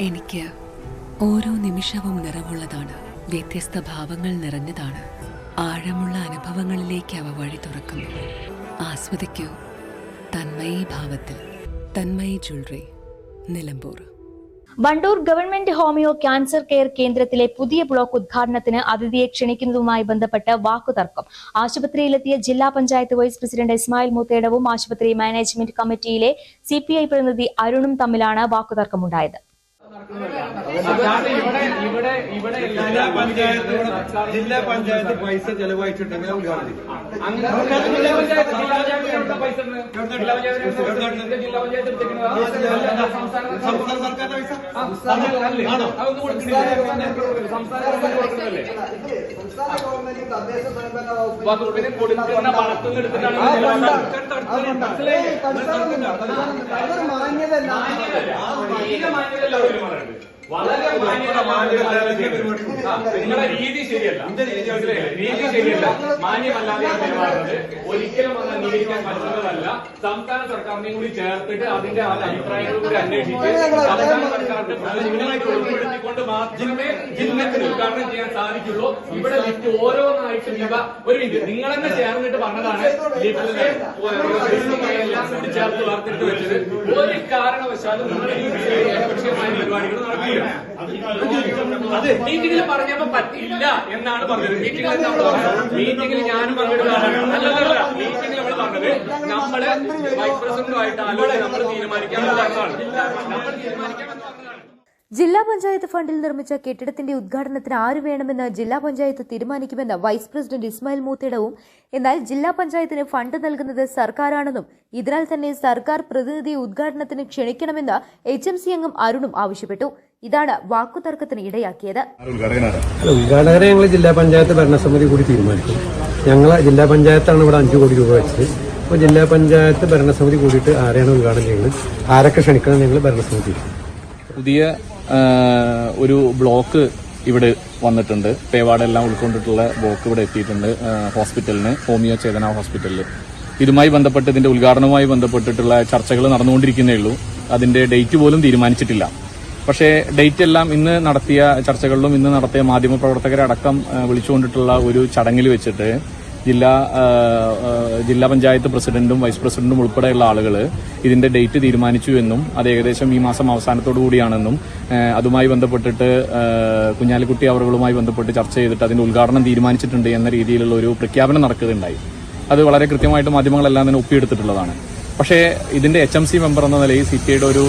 എനിക്ക് ഓരോ നിമിഷവും നിറവുള്ളതാണ്. വ്യത്യസ്ത ഭാവങ്ങൾ നിറഞ്ഞതാണ്. ആഴമുള്ള അനുഭവങ്ങളിലേക്ക് അവ വഴി തുറക്കുന്നു. ആസ്വദിക്കൂ. തന്മയി ഭാവത്തിൽ. Tanmayi jewellery. Nilambur. Wandoor government homeo cancer care കേന്ദ്രത്തിലെ പുതിയ ബ്ലോക്ക് ഉദ്ഘാടനത്തിന് അതിഥിയെ ക്ഷണിക്കുന്നതുമായി ബന്ധപ്പെട്ട് വാക്കുതർക്കം. ആശുപത്രിയിലെത്തിയ ജില്ലാ പഞ്ചായത്ത് വൈസ് പ്രസിഡന്റ് ഇസ്മായിൽ മൂത്തേടവും ആശുപത്രി മാനേജ്മെന്റ് കമ്മിറ്റിയിലെ സി പ്രതിനിധി അരുണും തമ്മിലാണ് വാക്കുതർക്കമുണ്ടായത്. കാരണം ഇവിടെ ഇവിടെ ഇവിടെ ജില്ലാ പഞ്ചായത്ത് ജില്ലാ പഞ്ചായത്ത് പൈസ ചെലവഴിച്ചിട്ടുണ്ടെങ്കിൽ സംസ്ഥാന സർക്കാരിന്റെ പൈസ. സംസ്ഥാന കൊടുക്കുന്ന പണത്തുനിന്ന് എടുത്തിട്ടാണ് വളരെ. നിങ്ങളുടെ രീതി ശരിയല്ല? രീതി ശരിയല്ല. മാന്യമല്ലാതെ പെരുമാറുന്നത് ഒരിക്കലും അത് അംഗീകരിക്കാൻ പറ്റുന്നതല്ല. സംസ്ഥാന സർക്കാരിനെയും കൂടി ചേർത്തിട്ട് അതിന്റെ അഭിപ്രായങ്ങൾ കൂടി അന്വേഷിച്ച് സംസ്ഥാന സർക്കാരിന്റെ ഉൾപ്പെടുത്തിക്കൊണ്ട് മാത്രമേ ജില്ലത്തിൽ ഉദ്ഘാടനം ചെയ്യാൻ സാധിക്കുള്ളൂ. ഇവിടെ ലിസ്റ്റ് ഓരോന്നായിട്ട് ഇവ ഒരു മിനിറ്റ് നിങ്ങൾ തന്നെ ചേർന്നിട്ട് പറഞ്ഞതാണ് ലിസ്റ്റ് എല്ലാം കൂടി ചേർത്ത് വാർത്തെടുത്ത് വെച്ചത്. ഒരു കാരണവശാലും നിങ്ങൾ ഈ ഏകപക്ഷീയമായ പരിപാടികൾ നടക്കില്ല. മീറ്റിംഗിൽ പറഞ്ഞപ്പോ പറ്റില്ല എന്നാണ് പറഞ്ഞത്. മീറ്റിംഗിൽ? മീറ്റിംഗിൽ ഞാനും പങ്കെടുക്കാറുണ്ട് അല്ലല്ല മീറ്റിംഗിൽ നമ്മൾ പറഞ്ഞത് നമ്മൾ വൈസ് പ്രസിഡന്റുമായിട്ട് ആലോചിച്ച് നമ്മൾ തീരുമാനിക്കാമെന്ന് പറഞ്ഞതാണ് നമ്മൾ തീരുമാനിക്കാമെന്ന് പറഞ്ഞതാണ് ജില്ലാ പഞ്ചായത്ത് ഫണ്ടിൽ നിർമ്മിച്ച കെട്ടിടത്തിന്റെ ഉദ്ഘാടനത്തിന് ആര് വേണമെന്ന് ജില്ലാ പഞ്ചായത്ത് തീരുമാനിക്കുമെന്ന് വൈസ് പ്രസിഡന്റ് ഇസ്മായിൽ മൂത്തിടവും എന്നാൽ ജില്ലാ പഞ്ചായത്തിന് ഫണ്ട് നൽകുന്നത് സർക്കാരാണെന്നും ഇതിനാൽ തന്നെ സർക്കാർ പ്രതിനിധി ഉദ്ഘാടനത്തിന് ക്ഷണിക്കണമെന്ന് എച്ച് എം സി അംഗം അരുണും ആവശ്യപ്പെട്ടു. ഇതാണ് വാക്കുതർക്കത്തിന് ഇടയാക്കിയത്. ഉദ്ഘാടകരെ ഞങ്ങൾ ജില്ലാ പഞ്ചായത്ത് ഭരണസമിതി കൂടി തീരുമാനിക്കും. ഞങ്ങൾ ജില്ലാ പഞ്ചായത്താണ് ഇവിടെ അഞ്ചു കോടി രൂപ വെച്ചത്. അപ്പോൾ ജില്ലാ പഞ്ചായത്ത് ഭരണസമിതി കൂടിയിട്ട് ആരെയാണ് ഉദ്ഘാടനം ചെയ്യുന്നത്? ആരൊക്കെ ക്ഷണിക്കണം ഞങ്ങൾ ഭരണസമിതി. പുതിയ ഒരു ബ്ലോക്ക് ഇവിടെ വന്നിട്ടുണ്ട്. പേവാടെല്ലാം ഉൾക്കൊണ്ടിട്ടുള്ള ബ്ലോക്ക് ഇവിടെ എത്തിയിട്ടുണ്ട് ഹോസ്പിറ്റലിന് ഹോമിയോ ചേതന ഹോസ്പിറ്റലിൽ ഇതുമായി ബന്ധപ്പെട്ട് ഇതിന്റെ ഉദ്ഘാടനവുമായി ബന്ധപ്പെട്ടിട്ടുള്ള ചർച്ചകൾ നടന്നുകൊണ്ടിരിക്കുന്നേ ഉള്ളൂ. അതിന്റെ ഡേറ്റ് പോലും തീരുമാനിച്ചിട്ടില്ല. പക്ഷേ ഡേറ്റ് എല്ലാം ഇന്ന് നടത്തിയ ചർച്ചകളിലും ഇന്ന് നടത്തിയ മാധ്യമപ്രവർത്തകരെ അടക്കം വിളിച്ചുകൊണ്ടിട്ടുള്ള ഒരു ചടങ്ങിൽ വെച്ചിട്ട് ജില്ലാ ജില്ലാ പഞ്ചായത്ത് പ്രസിഡന്റും വൈസ് പ്രസിഡന്റും ഉൾപ്പെടെയുള്ള ആളുകൾ ഇതിന്റെ ഡേറ്റ് തീരുമാനിച്ചു എന്നും അത് ഏകദേശം ഈ മാസം അവസാനത്തോടു കൂടിയാണെന്നും അതുമായി ബന്ധപ്പെട്ടിട്ട് കുഞ്ഞാലിക്കുട്ടി അവറുകളുമായി ബന്ധപ്പെട്ട് ചർച്ച ചെയ്തിട്ട് അതിന്റെ ഉദ്ഘാടനം തീരുമാനിച്ചിട്ടുണ്ട് എന്ന രീതിയിലുള്ള ഒരു പ്രഖ്യാപനം നടക്കുകയുണ്ടായി. അത് വളരെ കൃത്യമായിട്ട് മാധ്യമങ്ങളെല്ലാം തന്നെ ഒപ്പിയെടുത്തിട്ടുള്ളതാണ്. പക്ഷേ ഇതിന്റെ എച്ച് എം സി മെമ്പർ എന്ന നിലയിൽ സിറ്റിയുടെ ഒരു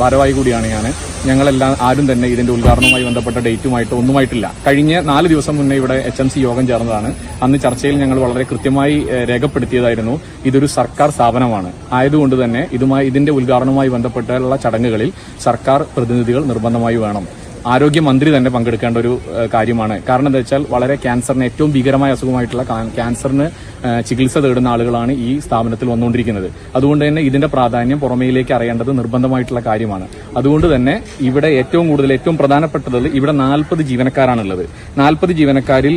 ഭാരവാഹി കൂടിയാണ് ഞാൻ ഞങ്ങളെല്ലാം ആരും തന്നെ ഇതിന്റെ ഉദ്ഘാടനവുമായി ബന്ധപ്പെട്ട ഡേറ്റുമായിട്ട് ഒന്നുമായിട്ടില്ല. കഴിഞ്ഞ നാല് ദിവസം മുന്നേ ഇവിടെ എച്ച് എം സി യോഗം ചേർന്നതാണ്. അന്ന് ചർച്ചയിൽ ഞങ്ങൾ വളരെ കൃത്യമായി രേഖപ്പെടുത്തിയതായിരുന്നു. ഇതൊരു സർക്കാർ സ്ഥാപനമാണ്. ആയതുകൊണ്ട് തന്നെ ഇതുമായി ഇതിന്റെ ഉദ്ഘാടനവുമായി ബന്ധപ്പെട്ടുള്ള ചടങ്ങുകളിൽ സർക്കാർ പ്രതിനിധികൾ നിർബന്ധമായി വേണം. ആരോഗ്യമന്ത്രി തന്നെ പങ്കെടുക്കേണ്ട ഒരു കാര്യമാണ്. കാരണം എന്താ വെച്ചാൽ വളരെ ക്യാൻസറിന് ഏറ്റവും ഭീകരമായ അസുഖമായിട്ടുള്ള ക്യാൻസറിന് ചികിത്സ തേടുന്ന ആളുകളാണ് ഈ സ്ഥാപനത്തിൽ വന്നുകൊണ്ടിരിക്കുന്നത്. അതുകൊണ്ട് തന്നെ ഇതിന്റെ പ്രാധാന്യം പുറമേയിലേക്ക് അറിയേണ്ടത് നിർബന്ധമായിട്ടുള്ള കാര്യമാണ്. അതുകൊണ്ട് തന്നെ ഇവിടെ ഏറ്റവും കൂടുതൽ ഏറ്റവും പ്രധാനപ്പെട്ടത് ഇവിടെ നാൽപ്പത് ജീവനക്കാരാണുള്ളത്. നാൽപ്പത് ജീവനക്കാരിൽ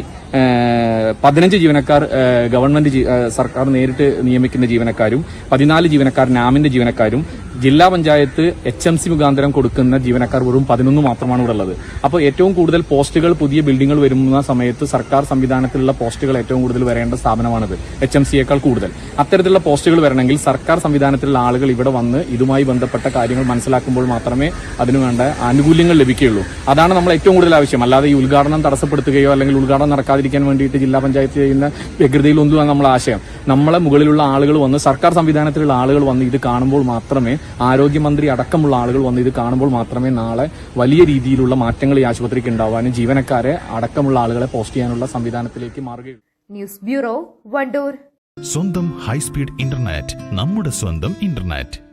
പതിനഞ്ച് ജീവനക്കാർ ഗവൺമെന്റ് സർക്കാർ നേരിട്ട് നിയമിക്കുന്ന ജീവനക്കാരും പതിനാല് ജീവനക്കാർ നാമിന്റെ ജീവനക്കാരും ജില്ലാ പഞ്ചായത്ത് എച്ച് എം സി മുഖാന്തരം കൊടുക്കുന്ന ജീവനക്കാർ വെറും പതിനൊന്ന് മാത്രമാണ് ഇവിടെ ഉള്ളത്. അപ്പോൾ ഏറ്റവും കൂടുതൽ പോസ്റ്റുകൾ പുതിയ ബിൽഡിങ്ങുകൾ വരുന്ന സമയത്ത് സർക്കാർ സംവിധാനത്തിലുള്ള പോസ്റ്റുകൾ ഏറ്റവും കൂടുതൽ വരേണ്ട സ്ഥാപനമാണിത് എച്ച് എം സിയേക്കാൾ കൂടുതൽ. അത്തരത്തിലുള്ള പോസ്റ്റുകൾ വരണമെങ്കിൽ സർക്കാർ സംവിധാനത്തിലുള്ള ആളുകൾ ഇവിടെ വന്ന് ഇതുമായി ബന്ധപ്പെട്ട കാര്യങ്ങൾ മനസ്സിലാക്കുമ്പോൾ മാത്രമേ അതിനുവേണ്ട ആനുകൂല്യങ്ങൾ ലഭിക്കുകയുള്ളൂ. അതാണ് നമ്മൾ ഏറ്റവും കൂടുതൽ ആവശ്യം. അല്ലാതെ ഈ ഉദ്ഘാടനം തടസ്സപ്പെടുത്തുകയോ അല്ലെങ്കിൽ ഉദ്ഘാടനം നടക്കാതിരിക്കാൻ വേണ്ടിയിട്ട് ജില്ലാ പഞ്ചായത്ത് ചെയ്യുന്ന വ്യഗ്രതയിലൊന്നും നമ്മളെ ആശയം. നമ്മളെ മുകളിലുള്ള ആളുകൾ വന്ന് സർക്കാർ സംവിധാനത്തിലുള്ള ആളുകൾ വന്ന് ഇത് കാണുമ്പോൾ മാത്രമേ ആരോഗ്യമന്ത്രി അടക്കമുള്ള ആളുകൾ വന്ന് ഇത് കാണുമ്പോൾ മാത്രമേ നാളെ വലിയ രീതിയിലുള്ള മാറ്റങ്ങൾ ഈ ആശുപത്രിക്ക് ഉണ്ടാവാനും ജീവനക്കാരെ അടക്കമുള്ള ആളുകളെ പോസ്റ്റ് ചെയ്യാനുള്ള സംവിധാനത്തിലേക്ക് മാറുകയുള്ളൂ. News bureau Wandoor. സ്വന്തം ഹൈസ്പീഡ് ഇന്റർനെറ്റ് നമ്മുടെ സ്വന്തം ഇന്റർനെറ്റ്.